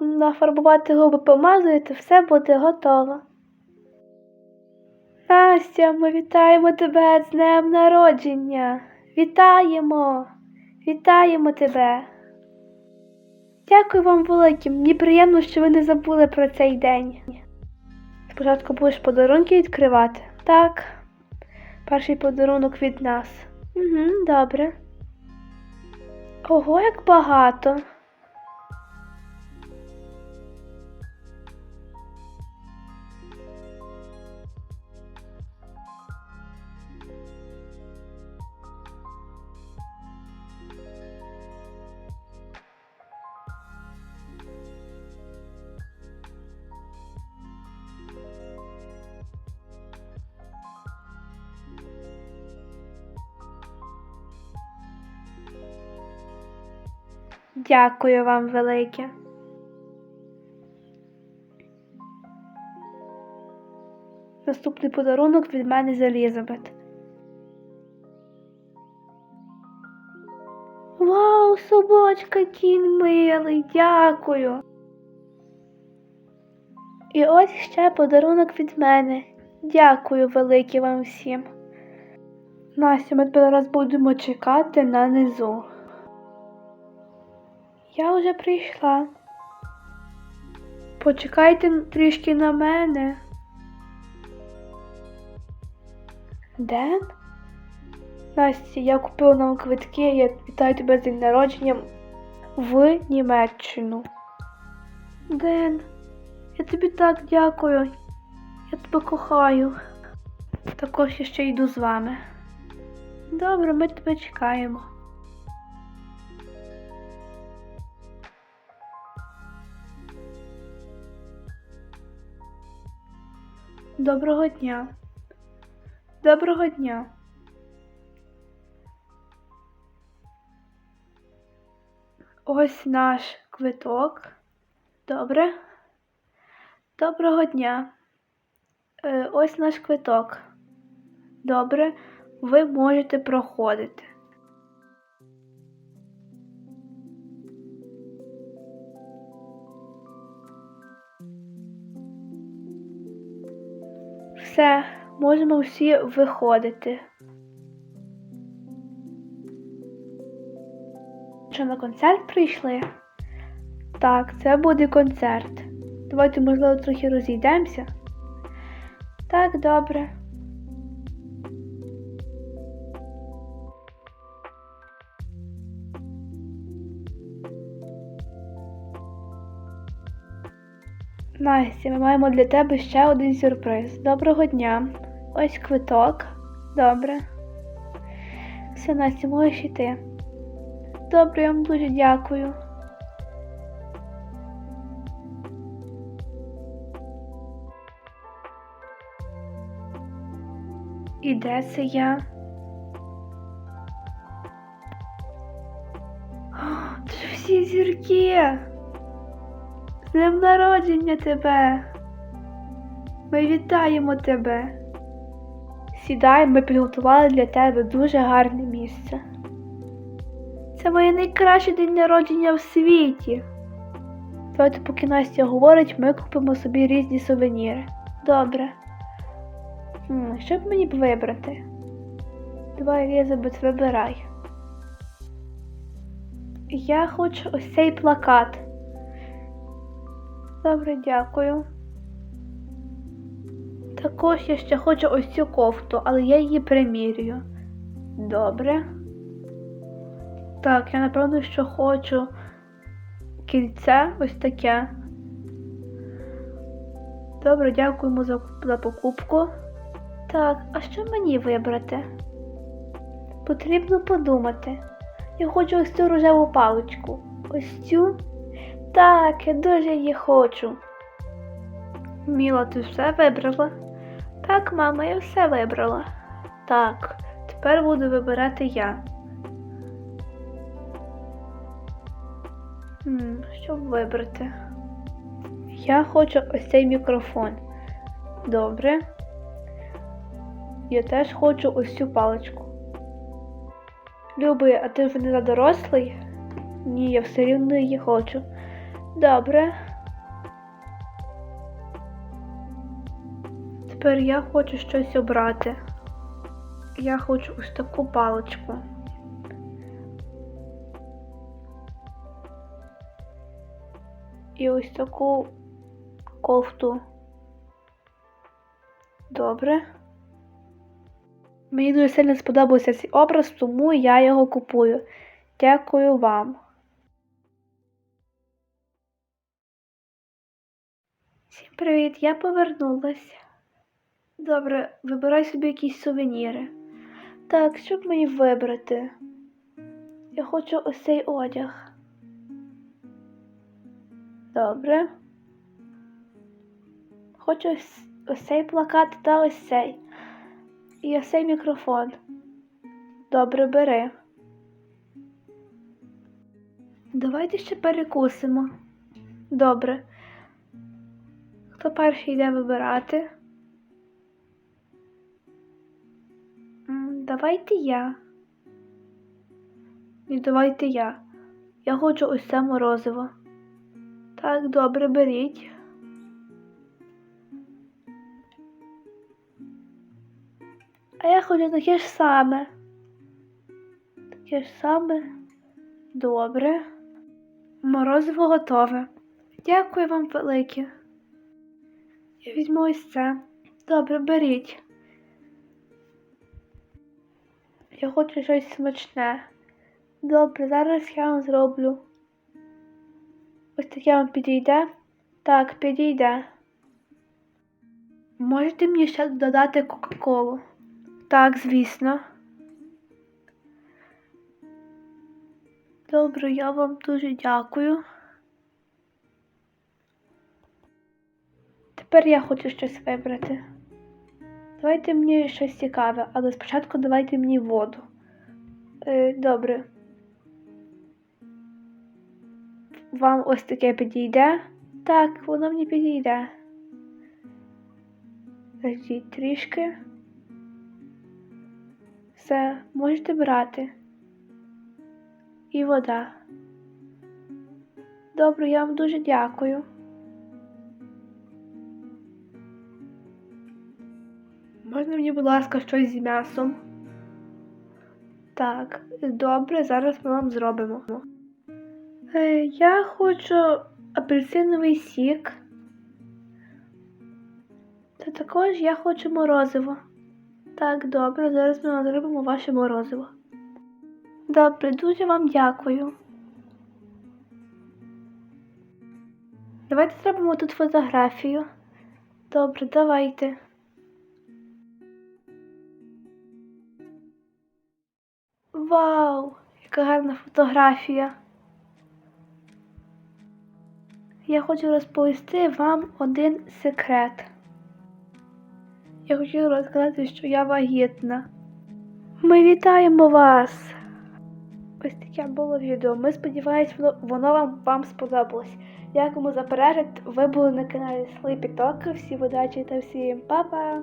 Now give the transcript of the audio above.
Нафарбувати губи помазуєте, все буде готово. Настя, ми вітаємо тебе з днем народження. Вітаємо! Вітаємо тебе. Дякую вам велике. Мені приємно, що ви не забули про цей день. Спочатку будеш подарунки відкривати. Так. Перший подарунок від нас. Угу, добре. Ого, як багато. Дякую вам велике. Наступний подарунок від мене з Елізабет. Вау, собачка кінь милий, дякую. І ось ще подарунок від мене. Дякую велике вам всім. Настя, ми тепер будемо чекати на низу. Я вже прийшла. Почекайте трішки на мене. Ден? Настя, я купила нам квитки, я вітаю тебе з день народження в Німеччину. Ден, я тобі так дякую. Я тебе кохаю. Також я ще йду з вами. Добре, ми тебе чекаємо. Доброго дня. Доброго дня. Ось наш квиток. Добре. Доброго дня. Е, ось наш квиток. Добре, ви можете проходити. Все, можемо всі виходити. Що на концерт прийшли? Так, це буде концерт. Давайте, можливо, трохи розійдемося. Так, добре. Настя, ми маємо для тебе ще один сюрприз. Доброго дня. Ось квиток. Добре. Все, Настя, можеш йти. Добре, я вам дуже дякую. І де це я? О, Це ж всі зірки. Днем народження тебе. Ми вітаємо тебе. Сідай, ми підготували для тебе дуже гарне місце. Це моє найкраще день народження в світі. Давайте, поки Настя говорить, ми купимо собі різні сувеніри. Добре. Що б мені б вибрати? Давай, Елізабет, вибирай. Я хочу ось цей плакат. Добре, дякую. Також я ще хочу ось цю кофту, але я її примірюю. Добре. Так, я напевно, що хочу кільце ось таке. Добре, дякуємо за, за покупку. Так, а що мені вибрати? Потрібно подумати. Я хочу ось цю рожеву паличку. Ось цю? Так, я дуже її хочу. Міла, ти все вибрала? Так, мама, я все вибрала. Так, тепер буду вибирати я. Хм, що вибрати? Я хочу ось цей мікрофон. Добре. Я теж хочу ось цю паличку. Любий, а ти вже не за дорослий? Ні, я все рівно її хочу. Добре. Тепер я хочу щось обрати. Я хочу ось таку паличку. І ось таку кофту. Добре. Мені дуже сильно сподобався цей образ, тому я його купую. Дякую вам. Привіт, я повернулася. Добре, вибирай собі якісь сувеніри. Так, що б мені вибрати? Я хочу ось цей одяг. Добре. Хочу ось, ось цей плакат та ось цей. І ось цей мікрофон. Добре, бери. Давайте ще перекусимо. Добре. Хто перший йде вибирати? Давайте я. Ні, давайте я. Я хочу це морозиво. Так, добре, беріть. А я хочу таке ж саме. Таке ж саме. Добре. Морозиво готове. Дякую вам велике. Я візьму ось це. Добре, беріть. Я хочу щось смачне. Добре, зараз я вам зроблю. Ось таке вам підійде? Так, підійде. Можете мені ще додати Кока-Колу? Так, звісно. Добре, я вам дуже дякую. Тепер я хочу щось вибрати. Давайте мені щось цікаве, але спочатку давайте мені воду. Е, добре. Вам ось таке підійде? Так, воно мені підійде. Заждіть трішки. Все, можете брати. І вода. Добре, я вам дуже дякую. Можна мені, будь ласка, щось з м'ясом? Так, добре, зараз ми вам зробимо. Е, я хочу апельсиновий сік. Та також я хочу морозиво. Так, добре, зараз ми вам зробимо ваше морозиво. Добре, дуже вам дякую. Давайте зробимо тут фотографію. Добре, давайте. Вау! Яка гарна фотографія. Я хочу розповісти вам один секрет. Я хочу розказати, що я вагітна. Ми вітаємо вас! Ось таке було відео. Ми сподіваємось, воно, воно вам, вам сподобалось. Дякуємо за перегляд. Ви були на каналі Sleepy Talk. Всім удачі та всім па-па!